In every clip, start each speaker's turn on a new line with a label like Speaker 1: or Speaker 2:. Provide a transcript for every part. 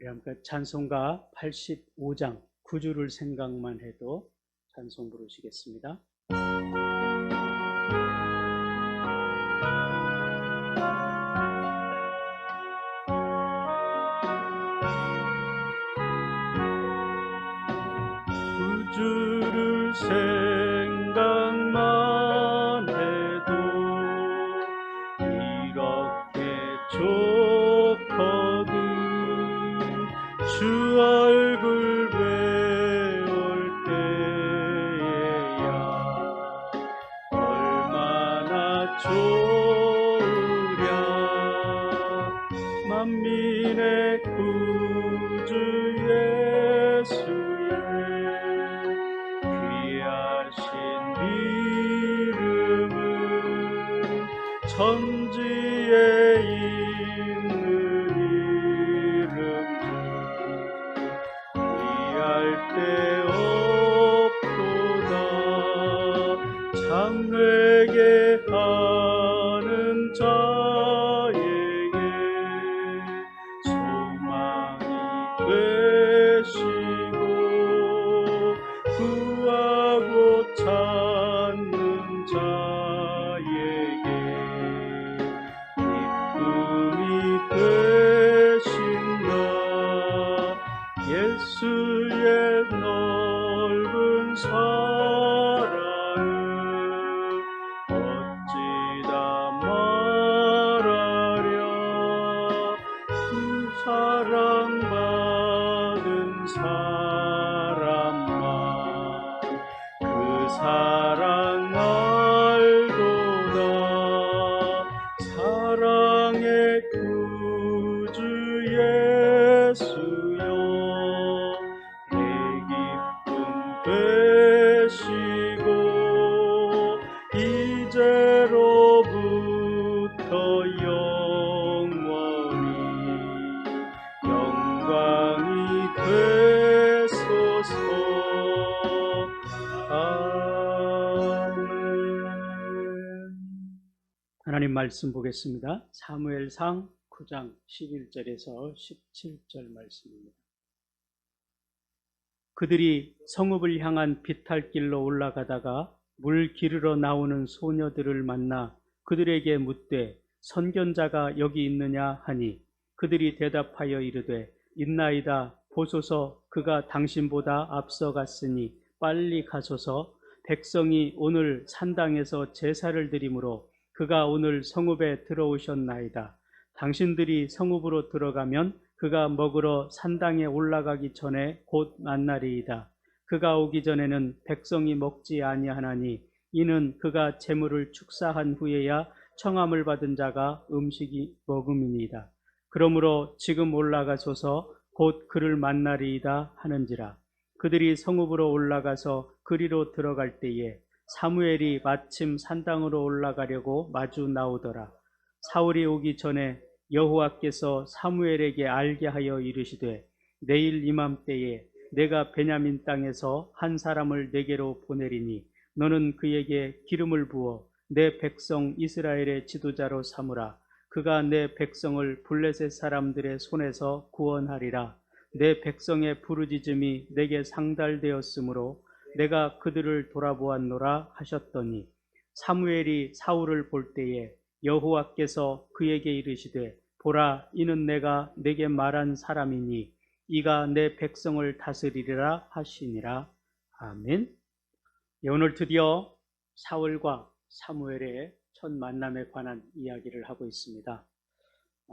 Speaker 1: 우리 함께 찬송가 85장 9주를 생각만 해도 찬송 부르시겠습니다. 천지에 하나님 말씀 보겠습니다. 사무엘상 9장 11절에서 17절 말씀입니다. 그들이 성읍을 향한 비탈길로 올라가다가 물 기르러 나오는 소녀들을 만나 그들에게 묻되 선견자가 여기 있느냐 하니 그들이 대답하여 이르되 있나이다 보소서 그가 당신보다 앞서갔으니 빨리 가소서 백성이 오늘 산당에서 제사를 드리므로 그가 오늘 성읍에 들어오셨나이다 당신들이 성읍으로 들어가면 그가 먹으러 산당에 올라가기 전에 곧 만나리이다. 그가 오기 전에는 백성이 먹지 아니하나니 이는 그가 재물을 축사한 후에야 청함을 받은 자가 음식이 먹음이니이다. 그러므로 지금 올라가소서 곧 그를 만나리이다 하는지라. 그들이 성읍으로 올라가서 그리로 들어갈 때에 사무엘이 마침 산당으로 올라가려고 마주 나오더라. 사울이 오기 전에 여호와께서 사무엘에게 알게 하여 이르시되 내일 이맘때에 내가 베냐민 땅에서 한 사람을 내게로 보내리니 너는 그에게 기름을 부어 내 백성 이스라엘의 지도자로 삼으라 그가 내 백성을 블레셋 사람들의 손에서 구원하리라 내 백성의 부르짖음이 내게 상달되었으므로 내가 그들을 돌아보았노라 하셨더니 사무엘이 사울을 볼 때에 여호와께서 그에게 이르시되 보라 이는 내가 내게 말한 사람이니 이가 내 백성을 다스리리라 하시니라 아멘. 예, 오늘 드디어 사울과 사무엘의 첫 만남에 관한 이야기를 하고 있습니다.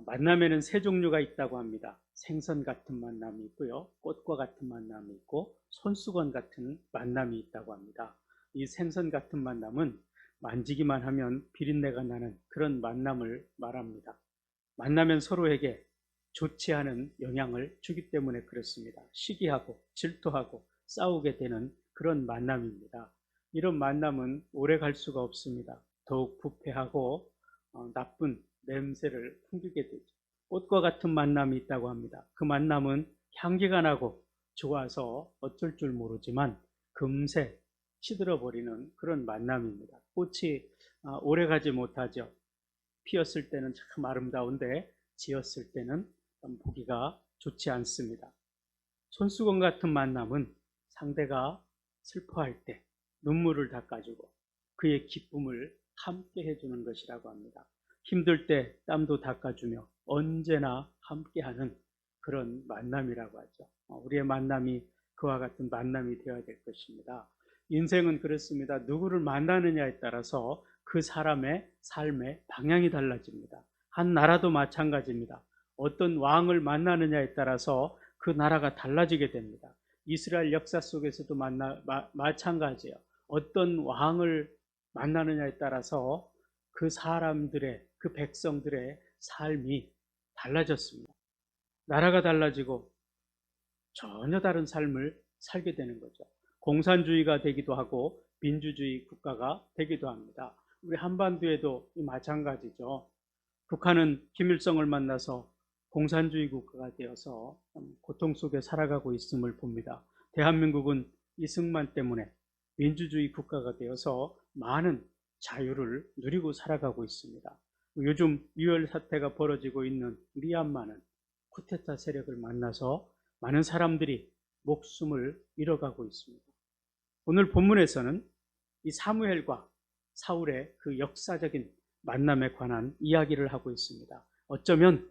Speaker 1: 만남에는 세 종류가 있다고 합니다. 생선 같은 만남이 있고요. 꽃과 같은 만남이 있고 손수건 같은 만남이 있다고 합니다. 이 생선 같은 만남은 만지기만 하면 비린내가 나는 그런 만남을 말합니다. 만나면 서로에게 좋지 않은 영향을 주기 때문에 그렇습니다. 시기하고 질투하고 싸우게 되는 그런 만남입니다. 이런 만남은 오래 갈 수가 없습니다. 더욱 부패하고 어, 나쁜 냄새를 풍기게 되죠. 꽃과 같은 만남이 있다고 합니다. 그 만남은 향기가 나고 좋아서 어쩔 줄 모르지만 금세 시들어 버리는 그런 만남입니다. 꽃이 아, 오래 가지 못하죠. 피었을 때는 참 아름다운데 지었을 때는 좀 보기가 좋지 않습니다. 손수건 같은 만남은 상대가 슬퍼할 때 눈물을 닦아주고 그의 기쁨을 함께 해주는 것이라고 합니다. 힘들 때 땀도 닦아주며 언제나 함께하는 그런 만남이라고 하죠. 어, 우리의 만남이 그와 같은 만남이 되어야 될 것입니다. 인생은 그렇습니다. 누구를 만나느냐에 따라서 그 사람의 삶의 방향이 달라집니다. 한 나라도 마찬가지입니다. 어떤 왕을 만나느냐에 따라서 그 나라가 달라지게 됩니다. 이스라엘 역사 속에서도 만나, 마, 마찬가지예요. 어떤 왕을 만나느냐에 따라서 그 사람들의, 그 백성들의 삶이 달라졌습니다. 나라가 달라지고 전혀 다른 삶을 살게 되는 거죠. 공산주의가 되기도 하고 민주주의 국가가 되기도 합니다. 우리 한반도에도 마찬가지죠. 북한은 김일성을 만나서 공산주의 국가가 되어서 고통 속에 살아가고 있음을 봅니다. 대한민국은 이승만 때문에 민주주의 국가가 되어서 많은 자유를 누리고 살아가고 있습니다. 요즘 유혈 사태가 벌어지고 있는 미얀마는 쿠데타 세력을 만나서 많은 사람들이 목숨을 잃어가고 있습니다. 오늘 본문에서는 이 사무엘과 사울의 그 역사적인 만남에 관한 이야기를 하고 있습니다. 어쩌면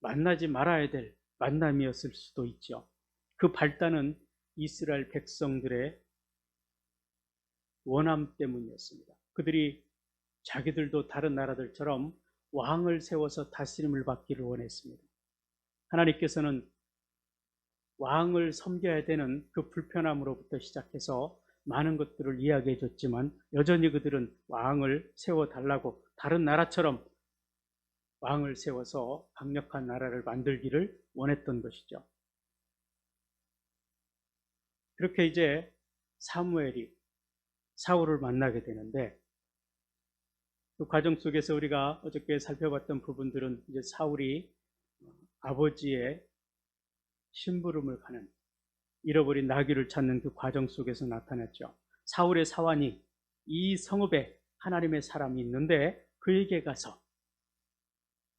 Speaker 1: 만나지 말아야 될 만남이었을 수도 있죠. 그 발단은 이스라엘 백성들의 원함 때문이었습니다. 그들이 자기들도 다른 나라들처럼 왕을 세워서 다스림을 받기를 원했습니다. 하나님께서는 왕을 섬겨야 되는 그 불편함으로부터 시작해서 많은 것들을 이야기해 줬지만 여전히 그들은 왕을 세워 달라고 다른 나라처럼 왕을 세워서 강력한 나라를 만들기를 원했던 것이죠. 그렇게 이제 사무엘이 사울을 만나게 되는데 그 과정 속에서 우리가 어저께 살펴봤던 부분들은 이제 사울이 아버지의 심부름을 가는 잃어버린 나귀를 찾는 그 과정 속에서 나타났죠. 사울의 사환이 이 성읍에 하나님의 사람이 있는데 그에게 가서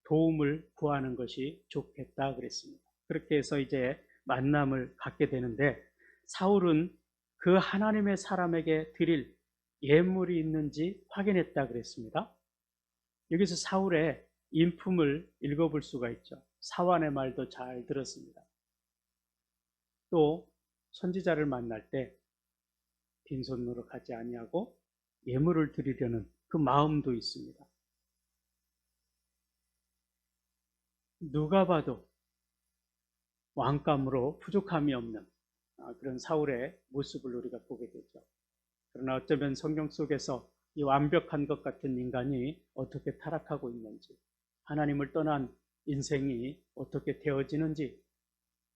Speaker 1: 도움을 구하는 것이 좋겠다 그랬습니다. 그렇게 해서 이제 만남을 갖게 되는데 사울은 그 하나님의 사람에게 드릴 예물이 있는지 확인했다 그랬습니다. 여기서 사울의 인품을 읽어볼 수가 있죠. 사환의 말도 잘 들었습니다. 또 선지자를 만날 때 빈손으로 가지 아니하고 예물을 드리려는 그 마음도 있습니다. 누가 봐도 왕감으로 부족함이 없는 아, 그런 사울의 모습을 우리가 보게 되죠. 그러나 어쩌면 성경 속에서 이 완벽한 것 같은 인간이 어떻게 타락하고 있는지, 하나님을 떠난 인생이 어떻게 되어지는지,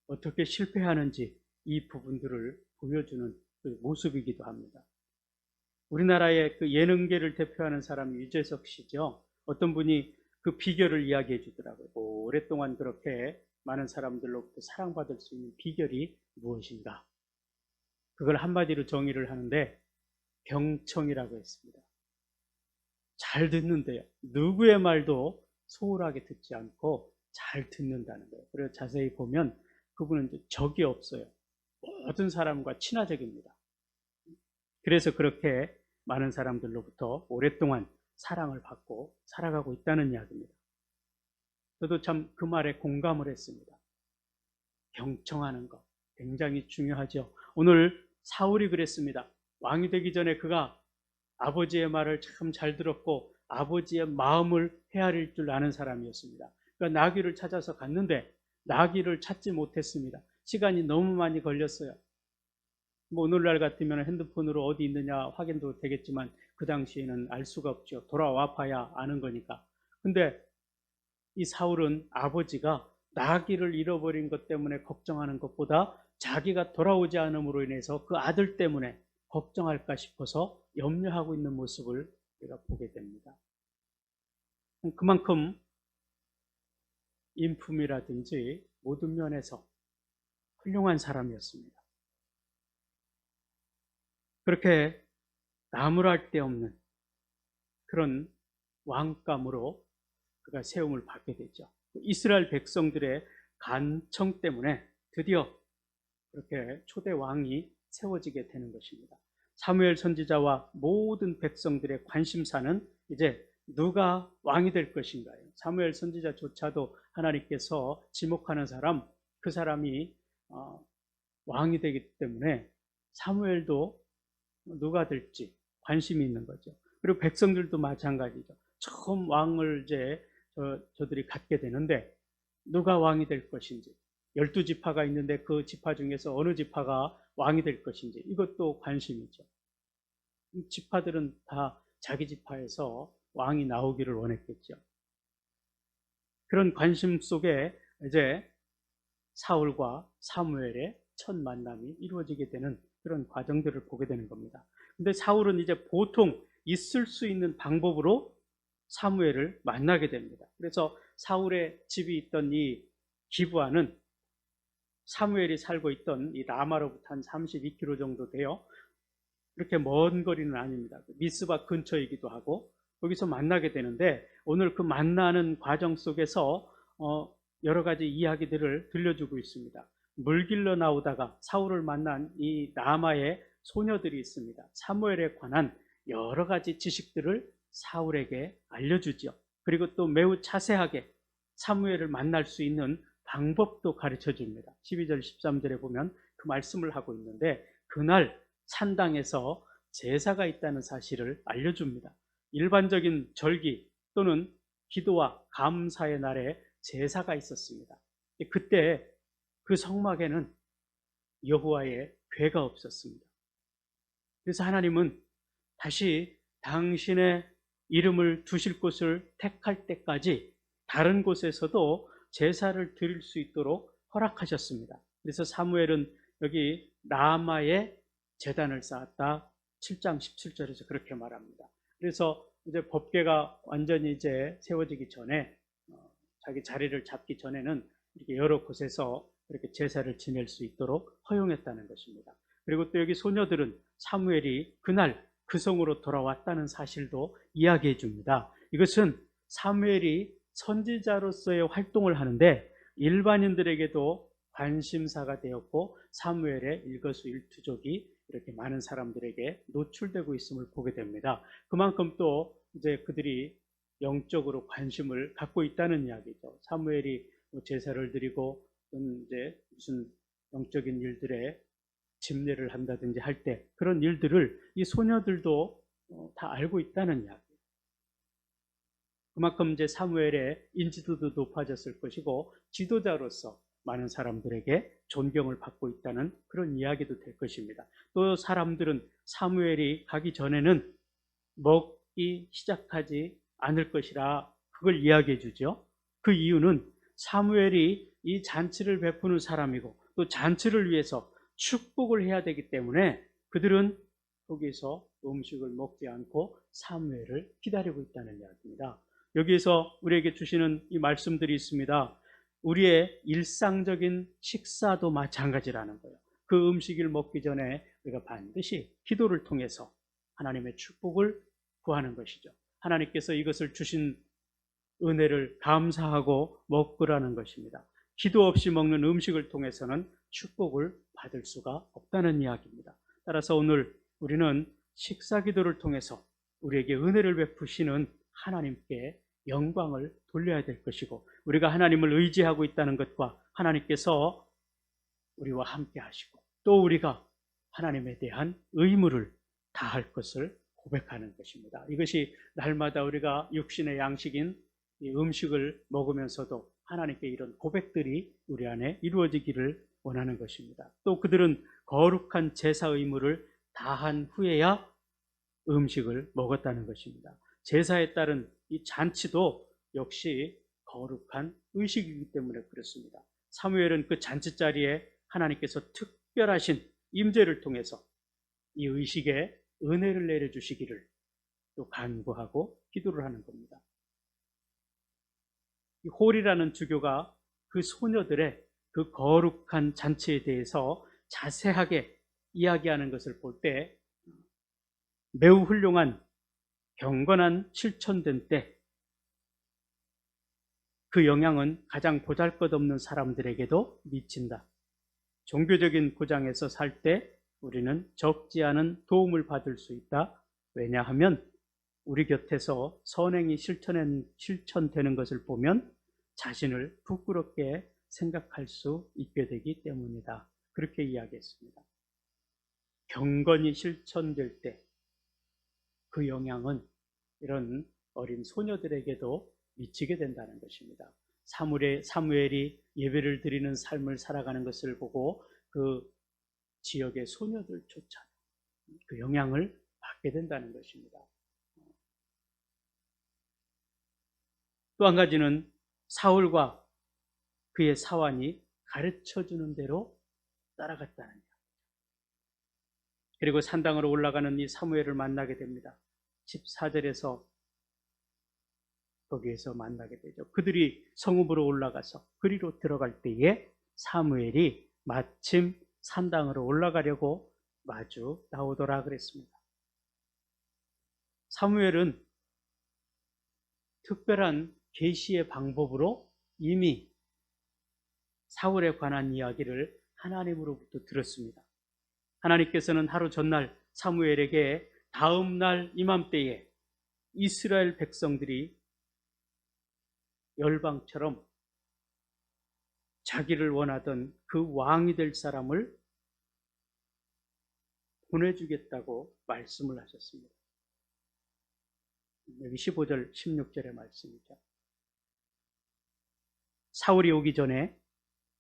Speaker 1: 어떻게 실패하는지 이 부분들을 보여주는 그 모습이기도 합니다. 우리나라의 그 예능계를 대표하는 사람이 유재석 씨죠. 어떤 분이 그 비결을 이야기해 주더라고요. 오랫동안 그렇게 많은 사람들로부터 사랑받을 수 있는 비결이 무엇인가? 그걸 한마디로 정의를 하는데 경청이라고 했습니다. 잘 듣는데요. 누구의 말도 소홀하게 듣지 않고 잘 듣는다는 거예요. 그래서 자세히 보면 그분은 적이 없어요. 모든 사람과 친화적입니다. 그래서 그렇게 많은 사람들로부터 오랫동안 사랑을 받고 살아가고 있다는 이야기입니다. 저도 참 그 말에 공감을 했습니다. 경청하는 것 굉장히 중요하죠. 오늘 사울이 그랬습니다. 왕이 되기 전에 그가 아버지의 말을 참 잘 들었고 아버지의 마음을 헤아릴 줄 아는 사람이었습니다. 그러니까 나귀를 찾아서 갔는데 나귀를 찾지 못했습니다. 시간이 너무 많이 걸렸어요. 뭐 오늘날 같으면 핸드폰으로 어디 있느냐 확인도 되겠지만 그 당시에는 알 수가 없죠. 돌아와 봐야 아는 거니까. 근데 이 사울은 아버지가 나귀를 잃어버린 것 때문에 걱정하는 것보다 자기가 돌아오지 않음으로 인해서 그 아들 때문에 걱정할까 싶어서 염려하고 있는 모습을 우리가 보게 됩니다. 그만큼 인품이라든지 모든 면에서 훌륭한 사람이었습니다. 그렇게 나무랄 데 없는 그런 왕감으로 그가 세움을 받게 되죠. 이스라엘 백성들의 간청 때문에 드디어 그렇게 초대 왕이 세워지게 되는 것입니다. 사무엘 선지자와 모든 백성들의 관심사는 이제 누가 왕이 될 것인가요? 사무엘 선지자조차도 하나님께서 지목하는 사람, 그 사람이 어, 왕이 되기 때문에 사무엘도 누가 될지 관심이 있는 거죠. 그리고 백성들도 마찬가지죠. 처음 왕을 이제 저, 저들이 갖게 되는데 누가 왕이 될 것인지 열두 지파가 있는데 그 지파 중에서 어느 지파가 왕이 될 것인지 이것도 관심이죠. 지파들은 다 자기 지파에서 왕이 나오기를 원했겠죠. 그런 관심 속에 이제 사울과 사무엘의 첫 만남이 이루어지게 되는 그런 과정들을 보게 되는 겁니다. 근데 사울은 이제 보통 있을 수 있는 방법으로 사무엘을 만나게 됩니다. 그래서 사울의 집이 있던 이 기부아는 사무엘이 살고 있던 이 라마로부터 한 32km 정도 돼요. 그렇게 먼 거리는 아닙니다. 미스바 근처이기도 하고 거기서 만나게 되는데 오늘 그 만나는 과정 속에서 어, 여러 가지 이야기들을 들려주고 있습니다. 물길러 나오다가 사울을 만난 이 라마의 소녀들이 있습니다. 사무엘에 관한 여러 가지 지식들을 사울에게 알려주죠. 그리고 또 매우 자세하게 사무엘을 만날 수 있는 방법도 가르쳐 줍니다. 12절 13절에 보면 그 말씀을 하고 있는데 그날 산당에서 제사가 있다는 사실을 알려줍니다. 일반적인 절기 또는 기도와 감사의 날에 제사가 있었습니다. 그때 그 성막에는 여호와의 괴가 없었습니다. 그래서 하나님은 다시 당신의 이름을 두실 곳을 택할 때까지 다른 곳에서도 제사를 드릴 수 있도록 허락하셨습니다. 그래서 사무엘은 여기 라마의 재단을 쌓았다. 7장 17절에서 그렇게 말합니다. 그래서 이제 법계가 완전히 이제 세워지기 전에 어, 자기 자리를 잡기 전에는 이렇게 여러 곳에서 그렇게 제사를 지낼 수 있도록 허용했다는 것입니다. 그리고 또 여기 소녀들은 사무엘이 그날 그 성으로 돌아왔다는 사실도 이야기해 줍니다. 이것은 사무엘이 선지자로서의 활동을 하는데 일반인들에게도 관심사가 되었고 사무엘의 일거수일투족이 이렇게 많은 사람들에게 노출되고 있음을 보게 됩니다. 그만큼 또 이제 그들이 영적으로 관심을 갖고 있다는 이야기죠. 사무엘이 뭐 제사를 드리고 이제 무슨 영적인 일들에 집례를 한다든지 할 때 그런 일들을 이 소녀들도 어, 다 알고 있다는 이야기. 그만큼 이제 사무엘의 인지도도 높아졌을 것이고 지도자로서 많은 사람들에게 존경을 받고 있다는 그런 이야기도 될 것입니다. 또 사람들은 사무엘이 가기 전에는 먹기 시작하지 않을 것이라 그걸 이야기해 주죠. 그 이유는 사무엘이 이 잔치를 베푸는 사람이고 또 잔치를 위해서 축복을 해야 되기 때문에 그들은 거기서 음식을 먹지 않고 사무엘을 기다리고 있다는 이야기입니다. 여기에서 우리에게 주시는 이 말씀들이 있습니다. 우리의 일상적인 식사도 마찬가지라는 거예요. 그 음식을 먹기 전에 우리가 반드시 기도를 통해서 하나님의 축복을 구하는 것이죠. 하나님께서 이것을 주신 은혜를 감사하고 먹으라는 것입니다. 기도 없이 먹는 음식을 통해서는 축복을 받을 수가 없다는 이야기입니다. 따라서 오늘 우리는 식사 기도를 통해서 우리에게 은혜를 베푸시는 하나님께 영광을 돌려야 될 것이고 우리가 하나님을 의지하고 있다는 것과 하나님께서 우리와 함께 하시고 또 우리가 하나님에 대한 의무를 다할 것을 고백하는 것입니다. 이것이 날마다 우리가 육신의 양식인 음식을 먹으면서도 하나님께 이런 고백들이 우리 안에 이루어지기를 원하는 것입니다. 또 그들은 거룩한 제사 의무를 다한 후에야 음식을 먹었다는 것입니다. 제사에 따른 이 잔치도 역시 거룩한 의식이기 때문에 그렇습니다. 사무엘은 그 잔치 자리에 하나님께서 특별하신 임재를 통해서 이 의식에 은혜를 내려 주시기를 또 간구하고 기도를 하는 겁니다. 이 홀이라는 주교가 그 소녀들의 그 거룩한 잔치에 대해서 자세하게 이야기하는 것을 볼 때 매우 훌륭한 경건한 실천된 때 그 영향은 가장 보잘것없는 사람들에게도 미친다. 종교적인 구장에서 살 때 우리는 적지 않은 도움을 받을 수 있다. 왜냐하면 우리 곁에서 선행이 실천된, 실천되는 것을 보면 자신을 부끄럽게 생각할 수 있게 되기 때문이다. 그렇게 이야기했습니다. 경건이 실천될 때 그 영향은 이런 어린 소녀들에게도 미치게 된다는 것입니다. 사무엘의, 사무엘이 예배를 드리는 삶을 살아가는 것을 보고 그 지역의 소녀들조차 그 영향을 받게 된다는 것입니다. 또 한 가지는 사울과 그의 사환이 가르쳐 주는 대로 따라갔다는 것. 그리고 산당으로 올라가는 이 사무엘을 만나게 됩니다. 14절에서 거기에서 만나게 되죠. 그들이 성읍으로 올라가서 그리로 들어갈 때에 사무엘이 마침 산당으로 올라가려고 마주 나오더라 그랬습니다. 사무엘은 특별한 계시의 방법으로 이미 사울에 관한 이야기를 하나님으로부터 들었습니다. 하나님께서는 하루 전날 사무엘에게 다음 날 이맘때에 이스라엘 백성들이 열방처럼 자기를 원하던 그 왕이 될 사람을 보내주겠다고 말씀을 하셨습니다. 여기 15절, 16절의 말씀이죠. 사울이 오기 전에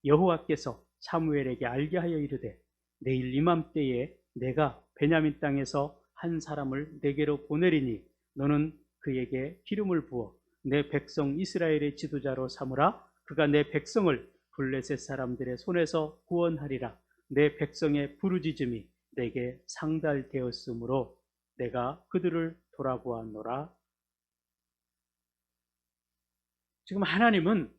Speaker 1: 여호와께서 사무엘에게 알게 하여 이르되 내일 이맘때에 내가 베냐민 땅에서 한 사람을 내게로 보내리니 너는 그에게 기름을 부어 내 백성 이스라엘의 지도자로 삼으라. 그가 내 백성을 블레셋 사람들의 손에서 구원하리라. 내 백성의 부르짖음이 내게 상달되었으므로 내가 그들을 돌아보았노라. 지금 하나님은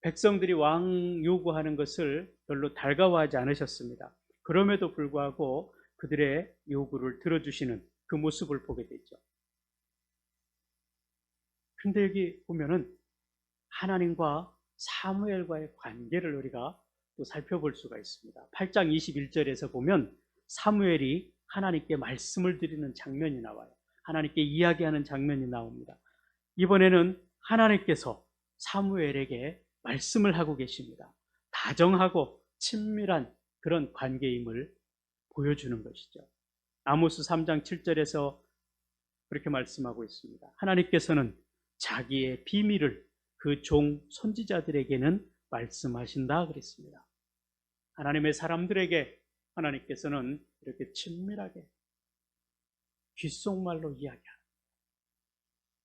Speaker 1: 백성들이 왕 요구하는 것을 별로 달가워하지 않으셨습니다. 그럼에도 불구하고 그들의 요구를 들어주시는 그 모습을 보게 되죠. 근데 여기 보면은 하나님과 사무엘과의 관계를 우리가 또 살펴볼 수가 있습니다. 8장 21절에서 보면 사무엘이 하나님께 말씀을 드리는 장면이 나와요. 하나님께 이야기하는 장면이 나옵니다. 이번에는 하나님께서 사무엘에게 말씀을 하고 계십니다. 다정하고 친밀한 그런 관계임을 보여주는 것이죠. 아모스 3장 7절에서 그렇게 말씀하고 있습니다. 하나님께서는 자기의 비밀을 그 종 선지자들에게는 말씀하신다 그랬습니다. 하나님의 사람들에게 하나님께서는 이렇게 친밀하게 귓속말로 이야기합니다.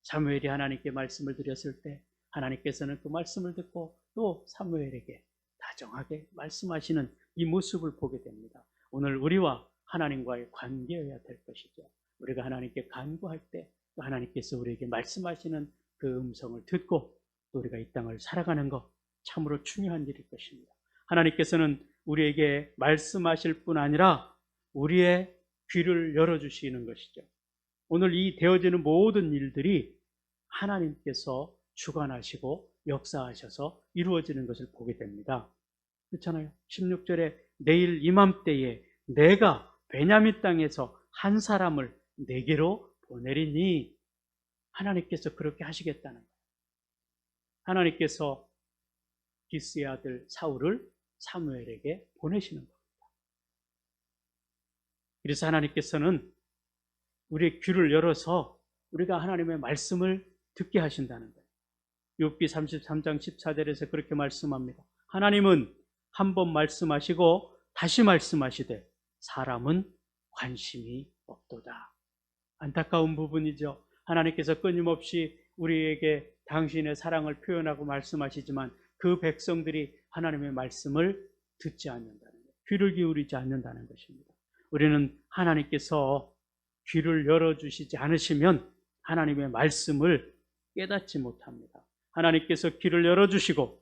Speaker 1: 사무엘이 하나님께 말씀을 드렸을 때 하나님께서는 그 말씀을 듣고 또 사무엘에게 다정하게 말씀하시는 이 모습을 보게 됩니다. 오늘 우리와 하나님과의 관계여야 될 것이죠. 우리가 하나님께 간구할 때 하나님께서 우리에게 말씀하시는 그 음성을 듣고 또 우리가 이 땅을 살아가는 것 참으로 중요한 일일 것입니다. 하나님께서는 우리에게 말씀하실 뿐 아니라 우리의 귀를 열어주시는 것이죠. 오늘 이 되어지는 모든 일들이 하나님께서 주관하시고 역사하셔서 이루어지는 것을 보게 됩니다. 그렇잖아요. 16절에 내일 이맘때에 내가 베냐민 땅에서 한 사람을 내게로 보내리니 하나님께서 그렇게 하시겠다는 거예요. 하나님께서 기스의 아들 사울을 사무엘에게 보내시는 겁니다. 그래서 하나님께서는 우리의 귀를 열어서 우리가 하나님의 말씀을 듣게 하신다는 거예요. 욥기 33장 14절에서 그렇게 말씀합니다. 하나님은 한 번 말씀하시고 다시 말씀하시되 사람은 관심이 없도다. 안타까운 부분이죠. 하나님께서 끊임없이 우리에게 당신의 사랑을 표현하고 말씀하시지만 그 백성들이 하나님의 말씀을 듣지 않는다는 것, 귀를 기울이지 않는다는 것입니다. 우리는 하나님께서 귀를 열어주시지 않으시면 하나님의 말씀을 깨닫지 못합니다. 하나님께서 귀를 열어주시고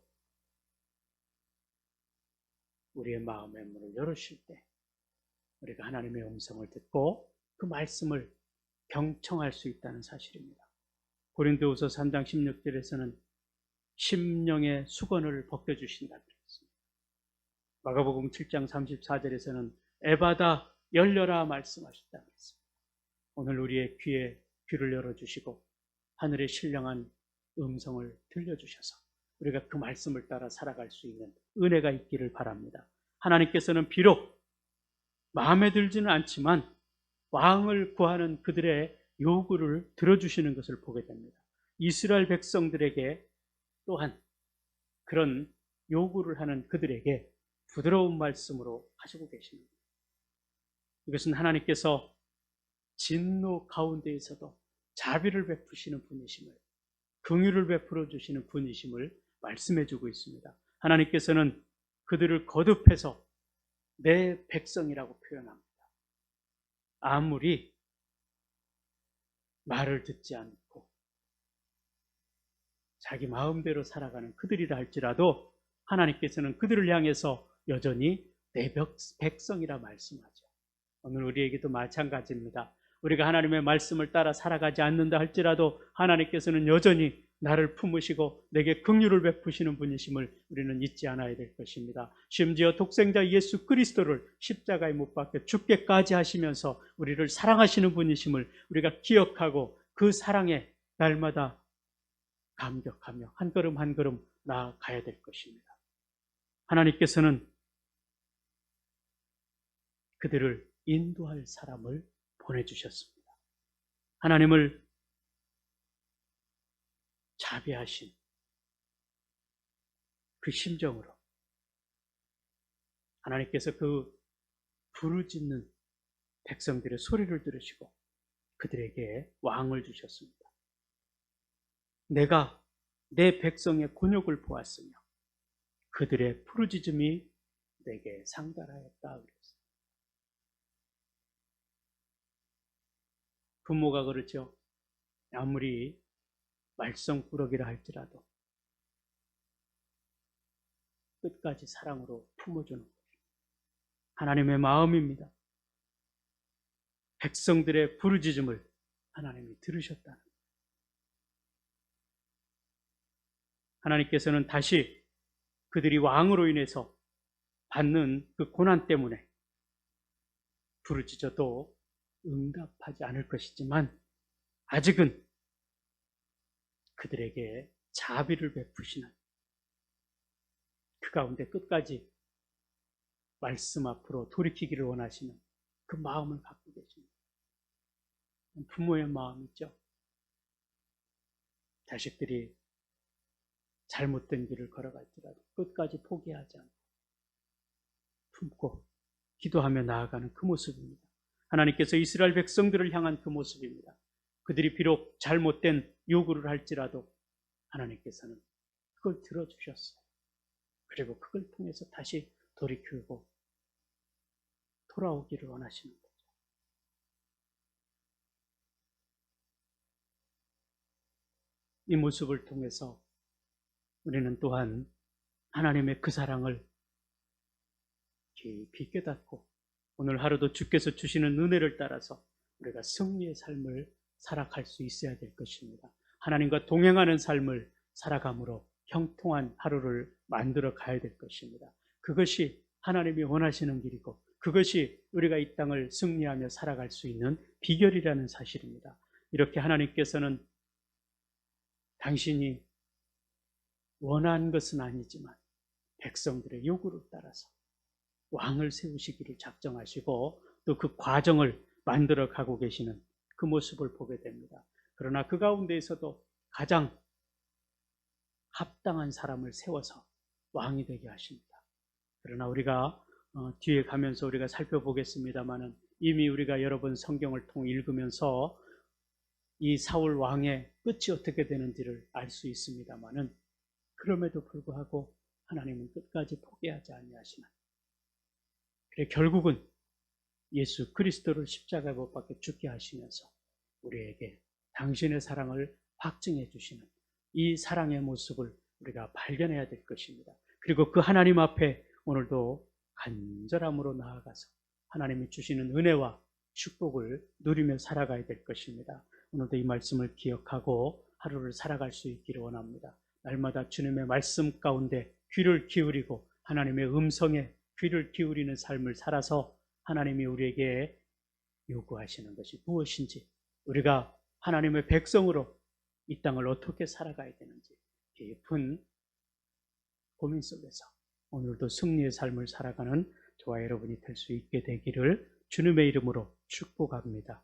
Speaker 1: 우리의 마음의 문을 열으실 때 우리가 하나님의 음성을 듣고 그 말씀을 경청할 수 있다는 사실입니다. 고린도후서 3장 16절에서는 심령의 수건을 벗겨 주신다 그랬습니다. 마가복음 7장 34절에서는 에바다 열려라 말씀하셨다 그랬습니다. 오늘 우리의 귀에 귀를 열어 주시고 하늘의 신령한 음성을 들려 주셔서 우리가 그 말씀을 따라 살아갈 수 있는 은혜가 있기를 바랍니다. 하나님께서는 비록 마음에 들지는 않지만 왕을 구하는 그들의 요구를 들어주시는 것을 보게 됩니다. 이스라엘 백성들에게 또한 그런 요구를 하는 그들에게 부드러운 말씀으로 하시고 계십니다. 이것은 하나님께서 진노 가운데에서도 자비를 베푸시는 분이심을, 긍휼을 베풀어 주시는 분이심을 말씀해 주고 있습니다. 하나님께서는 그들을 거듭해서 내 백성이라고 표현합니다. 아무리 말을 듣지 않고 자기 마음대로 살아가는 그들이라 할지라도 하나님께서는 그들을 향해서 여전히 내 백성이라 말씀하죠. 오늘 우리에게도 마찬가지입니다. 우리가 하나님의 말씀을 따라 살아가지 않는다 할지라도 하나님께서는 여전히 나를 품으시고 내게 긍휼을 베푸시는 분이심을 우리는 잊지 않아야 될 것입니다. 심지어 독생자 예수 그리스도를 십자가에 못 박혀 죽게까지 하시면서 우리를 사랑하시는 분이심을 우리가 기억하고 그 사랑에 날마다 감격하며 한 걸음 한 걸음 나아가야 될 것입니다. 하나님께서는 그들을 인도할 사람을 보내주셨습니다. 하나님을 자비하신 그 심정으로 하나님께서 그 부르짖는 백성들의 소리를 들으시고 그들에게 왕을 주셨습니다. 내가 내 백성의 곤욕을 보았으며 그들의 부르짖음이 내게 상달하였다 부모가 그렇죠. 아무리 말썽꾸러기라 할지라도 끝까지 사랑으로 품어주는 것. 하나님의 마음입니다. 백성들의 부르짖음을 하나님이 들으셨다는 것. 하나님께서는 다시 그들이 왕으로 인해서 받는 그 고난 때문에 부르짖어도 응답하지 않을 것이지만 아직은 그들에게 자비를 베푸시는 그 가운데 끝까지 말씀 앞으로 돌이키기를 원하시는 그 마음을 갖고 계십니다. 부모의 마음 있죠. 자식들이 잘못된 길을 걸어갈지라도 끝까지 포기하지 않고 품고 기도하며 나아가는 그 모습입니다. 하나님께서 이스라엘 백성들을 향한 그 모습입니다. 그들이 비록 잘못된 요구를 할지라도 하나님께서는 그걸 들어주셨어요. 그리고 그걸 통해서 다시 돌이키고 돌아오기를 원하시는 거죠. 이 모습을 통해서 우리는 또한 하나님의 그 사랑을 깊이 깨닫고 오늘 하루도 주께서 주시는 은혜를 따라서 우리가 승리의 삶을 살아갈 수 있어야 될 것입니다. 하나님과 동행하는 삶을 살아감으로 형통한 하루를 만들어 가야 될 것입니다. 그것이 하나님이 원하시는 길이고 그것이 우리가 이 땅을 승리하며 살아갈 수 있는 비결이라는 사실입니다. 이렇게 하나님께서는 당신이 원한 것은 아니지만 백성들의 요구를 따라서 왕을 세우시기를 작정하시고 또 그 과정을 만들어 가고 계시는 그 모습을 보게 됩니다. 그러나 그 가운데에서도 가장 합당한 사람을 세워서 왕이 되게 하십니다. 그러나 우리가 어, 뒤에 가면서 우리가 살펴보겠습니다만은 이미 우리가 여러 번 성경을 통해 읽으면서 이 사울 왕의 끝이 어떻게 되는지를 알 수 있습니다만은 그럼에도 불구하고 하나님은 끝까지 포기하지 아니하시는 결국은 예수 그리스도를 십자가에 못 박혀 죽게 하시면서 우리에게 당신의 사랑을 확증해 주시는 이 사랑의 모습을 우리가 발견해야 될 것입니다. 그리고 그 하나님 앞에 오늘도 간절함으로 나아가서 하나님이 주시는 은혜와 축복을 누리며 살아가야 될 것입니다. 오늘도 이 말씀을 기억하고 하루를 살아갈 수 있기를 원합니다. 날마다 주님의 말씀 가운데 귀를 기울이고 하나님의 음성에 귀를 기울이는 삶을 살아서 하나님이 우리에게 요구하시는 것이 무엇인지 우리가 하나님의 백성으로 이 땅을 어떻게 살아가야 되는지 깊은 고민 속에서 오늘도 승리의 삶을 살아가는 저와 여러분이 될 수 있게 되기를 주님의 이름으로 축복합니다.